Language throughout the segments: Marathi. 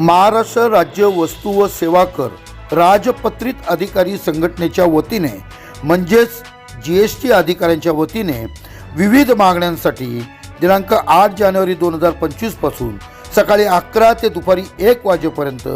महाराष्ट्र राज्य वस्तू व सेवा कर राजपत्रित अधिकारी संघटनेच्या वतीने म्हणजेच जी एस टी अधिकाऱ्यांच्या वतीने विविध मागण्यांसाठी दिनांक आठ जानेवारी दोन हजार पंचवीसपासून सकाळी अकरा ते दुपारी एक वाजेपर्यंत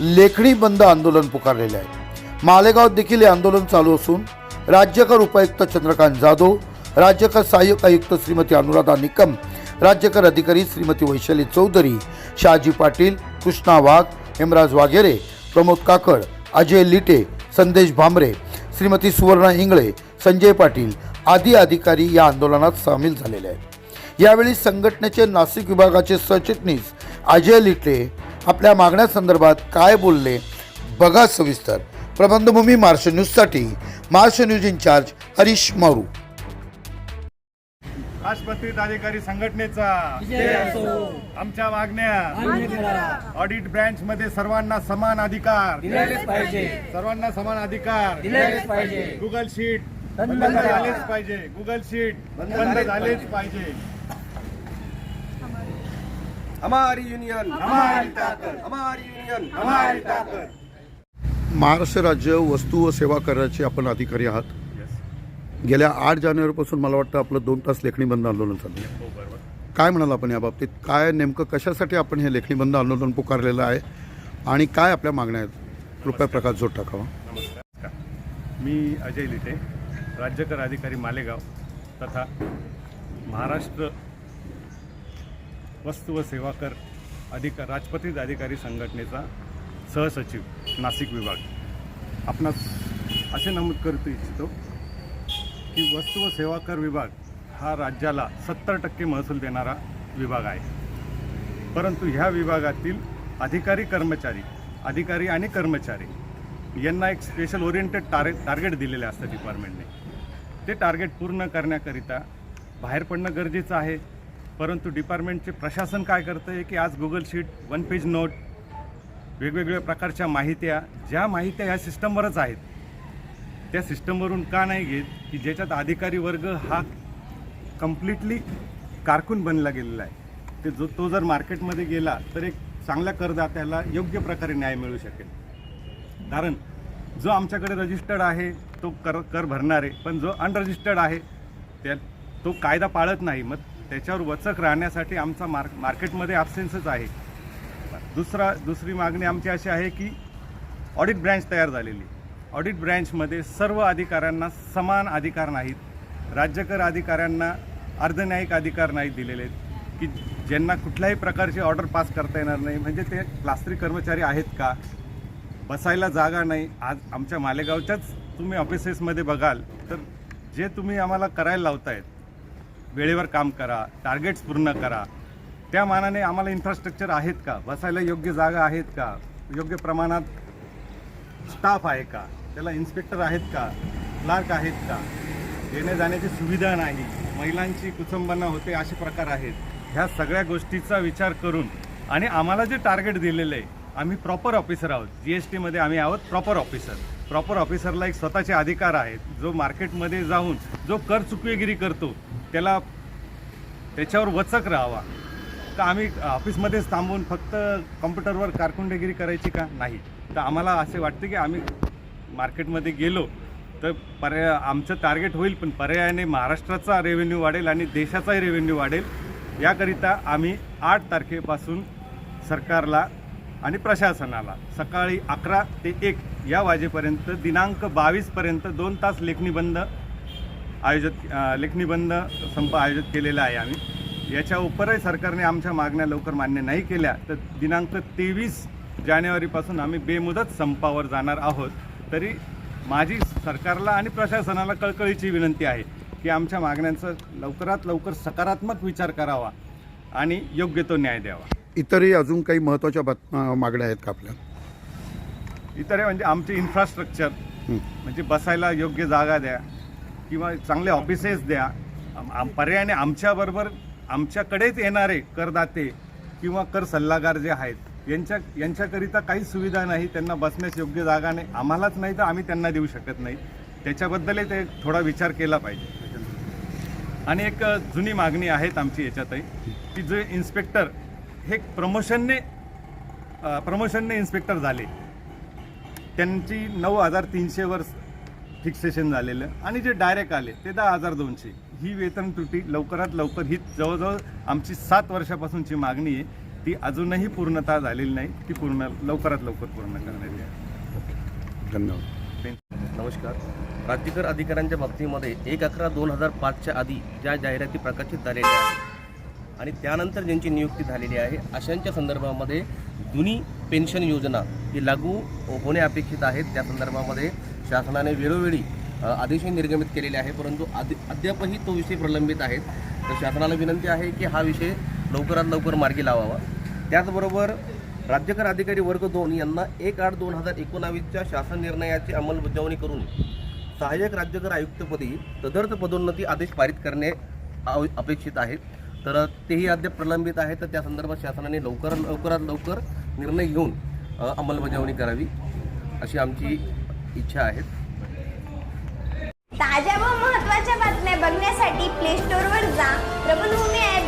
लेखणी बंद आंदोलन पुकारलेले आहे मालेगावात देखील हे आंदोलन चालू असून राज्यकर उपायुक्त चंद्रकांत जाधव राज्यकर सहाय्यक आयुक्त श्रीमती अनुराधा निकम राज्यकर अधिकारी श्रीमती वैशाली चौधरी शहाजी पाटील कृष्णा वाघ हेमराज वाघेरे प्रमोद काकड अजय लिटे संदेश भांबरे श्रीमती सुवर्णा इंगळे संजय पाटील आदी अधिकारी या आंदोलनात सामील झालेले आहेत. यावेळी संघटनेचे नाशिक विभागाचे सरचिटणीस अजय लिटे आपल्या मागण्यासंदर्भात काय बोलले बघा सविस्तर. प्रबंधभूमी मार्श न्यूजसाठी Marsh news incharge Harish Maru. राष्ट्रपती अधिकारी संघटनेचा. आमच्या मागण्या ऑडिट ब्रँच मध्ये सर्वांना समान अधिकार. पाहिजे. सर्वांना समान अधिकार. पाहिजे. गुगल शीट बंद. झालेच पाहिजे. गुगल शीट बंद झालेच पाहिजे. हमारी यूनियन हमारी ताकद. हमारी यूनियन हमारी ताकद. महाराष्ट्र राज्य वस्तू व सेवा कराचे आपण अधिकारी आहात. गेल्या आठ जानेवारीपासून मला वाटतं आपलं दोन तास लेखणी बंद आंदोलन चालू आहे. हो बरोबर काय म्हणाल आपण या बाबतीत? काय नेमकं कशासाठी आपण हे लेखणी बंद आंदोलन पुकारलेलं आहे? आणि काय आपल्या मागण्या आहेत? कृपया प्रकाश जोड टाकावा. नमस्कार. मी अजय लिटे राज्यकर अधिकारी मालेगाव तथा महाराष्ट्र वस्तू व सेवा कर अधिकार राजपत्रित अधिकारी संघटनेचा सहसचिव नाशिक विभाग. आपणास असे नमूद करतो इच्छितो की वस्तू व सेवा कर विभाग हा राज्याला सत्तर टक्के महसूल देणारा विभाग आहे. परंतु ह्या विभागातील अधिकारी कर्मचारी अधिकारी आणि कर्मचारी यांना एक स्पेशल ओरिएंटेड टार्गे टार्गेट दिलेले असतं डिपार्टमेंटने ते टार्गेट पूर्ण करण्याकरिता बाहेर पडणं गरजेचं आहे. परंतु डिपार्टमेंटचे प्रशासन काय करतं आहे की आज Google sheet one page note वेगवेगळ्या प्रकारच्या माहित्या ज्या माहित्या ह्या सिस्टमवरच आहेत त्या सिस्टमवरून का नाही घेत की ज्याच्यात अधिकारी वर्ग हा कम्प्लिटली कारकून बनला गेलेला आहे. ते जो तो जर मार्केटमध्ये गेला तर एक चांगल्या करदात्याला योग्य प्रकारे न्याय मिळू शकेल. कारण जो आमच्याकडे रजिस्टर्ड आहे तो कर कर भरणार आहे पण जो अनरजिस्टर्ड आहे त्या तो कायदा पाळत नाही. मग त्याच्यावर वचक राहण्यासाठी आमचा मार्क मार्केटमध्ये ॲब्सेन्सच आहे. दुसरा दुसरी मागणी आमची अशी आहे की ऑडिट ब्रँच तयार झालेली ऑडिट ब्रँचमध्ये सर्व अधिकाऱ्यांना समान अधिकार नाहीत. राज्यकर अधिकाऱ्यांना अर्धन्यायिक अधिकार नाहीत दिलेले आहेत. की ज्यांना कुठल्याही प्रकारची ऑर्डर पास करता येणार नाही म्हणजे ते प्लास्टरी कर्मचारी आहेत का? बसायला जागा नाही. आज आमच्या मालेगावच्याच तुम्ही ऑफिसेसमध्ये बघाल तर जे तुम्ही आम्हाला करायला लावतायत वेळेवर काम करा टार्गेट्स पूर्ण करा त्या मानाने आम्हाला इन्फ्रास्ट्रक्चर आहेत का? बसायला योग्य जागा आहेत का? योग्य प्रमाणात स्टाफ आहे का? त्याला इन्स्पेक्टर आहेत का? क्लार्क आहेत का? येण्या जाण्याची सुविधा नाही. महिलांची कुचंबना होते असे प्रकार आहेत. ह्या सगळ्या गोष्टीचा विचार करून आणि आम्हाला जे टार्गेट दिलेलं आहे आम्ही प्रॉपर ऑफिसर आहोत. जी एस टीमध्ये आम्ही आहोत प्रॉपर ऑफिसर. प्रॉपर ऑफिसरला एक स्वतःचे अधिकार आहेत. जो मार्केटमध्ये जाऊन जो कर चुकवेगिरी करतो त्याला त्याच्यावर वचक राहावा. तर आम्ही ऑफिसमध्येच थांबून फक्त कॉम्प्युटरवर कारकुंडेगिरी करायची का? नाही. तर आम्हाला असे वाटते की आम्ही मार्केटमध्ये गेलो तर पर्याय आमचं टार्गेट होईल पण पर्यायाने महाराष्ट्राचा रेव्हेन्यू वाढेल आणि देशाचाही रेव्हेन्यू वाढेल. याकरिता आम्ही आठ तारखेपासून सरकारला आणि प्रशासनाला सकाळी अकरा ते एक या वाजेपर्यंत दिनांक बावीसपर्यंत दोन तास लेखणी आयोजित अ, संप आयोजित केलेला आहे आम्ही. याच्या उपरही सरकारने आमच्या मागण्या लवकर मान्य नाही केल्या तर दिनांक तेवीस जानेवारीपासून आम्ही बेमुदत संपावर जाणार आहोत. तरी माझी सरकारला आणि प्रशासनाला कळकळीची विनंती आहे की आमच्या मागण्यांचा लवकरात लवकर सकारात्मक विचार करावा आणि योग्य तो न्याय द्यावा. इतरही अजून काही महत्त्वाच्या मागण्या आहेत का आपल्या? इतर म्हणजे आमचे इन्फ्रास्ट्रक्चर. म्हणजे बसायला योग्य जागा द्या किंवा चांगले ऑफिसेस द्या. आम- पर्यायाने आमच्याबरोबर आमच्याकडेच येणारे करदाते किंवा कर सल्लागार जे आहेत यांच्या यांच्याकरिता काहीच सुविधा नाही त्यांना बसण्यास योग्य जागा नाही. आम्हालाच नाही तर आम्ही त्यांना देऊ शकत नाही. त्याच्याबद्दलही ते थोडा विचार केला पाहिजे. आणि एक जुनी मागणी आहेत आमची याच्यातही की जे इन्स्पेक्टर हे प्रमोशनने प्रमोशनने इन्स्पेक्टर झाले. त्यांची नऊ हजार तीनशेवर फिक्सेशन झालेलं. आणि जे डायरेक्ट आले ते दहा हजार दोनशे. ही वेतन त्रुटी लवकरात लवकर ही जवळजवळ आमची सात वर्षापासूनची मागणी आहे. ती अजूनही पूर्णता झालेली नाही. ती पूर्ण लवकरात लवकर पूर्ण करण्यात आहे धन्यवाद. नमस्कार. राज्यकर अधिकाऱ्यांच्या बाबतीमध्ये एक अकरा दोन हजार पाचच्या आधी ज्या जाहिराती प्रकाशित झालेल्या आहेत आणि त्यानंतर ज्यांची नियुक्ती झालेली आहे अशांच्या संदर्भामध्ये जुनी पेन्शन योजना ही लागू होणे अपेक्षित आहेत त्या संदर्भामध्ये शासनाने वेळोवेळी आदेशही निर्गमित केलेले आहे परंतु आदि अद्यापही तो विषय प्रलंबित आहे तर शासनाला विनंती आहे की हा विषय लवकरात लवकर मार्गी लावावा. त्याचबरोबर राज्यकर अधिकारी वर्ग दोन यांना एक आठ दोन हजार एकोणावीसच्या शासन निर्णयाची अंमलबजावणी करून सहाय्यक राज्यकर आयुक्तपदी तदर्थ पदोन्नती आदेश पारित करणे आव- अपेक्षित आहे. तर तेही अद्याप प्रलंबित आहे. तर त्या संदर्भात शासनाने लवकर लवकरात लवकर निर्णय घेऊन अंमलबजावणी करावी अशी आमची इच्छा आहे. ताज्या व महत्त्वाच्या बातम्या बघण्यासाठी प्ले स्टोअरवर जा. प्रबलभूमी ॲप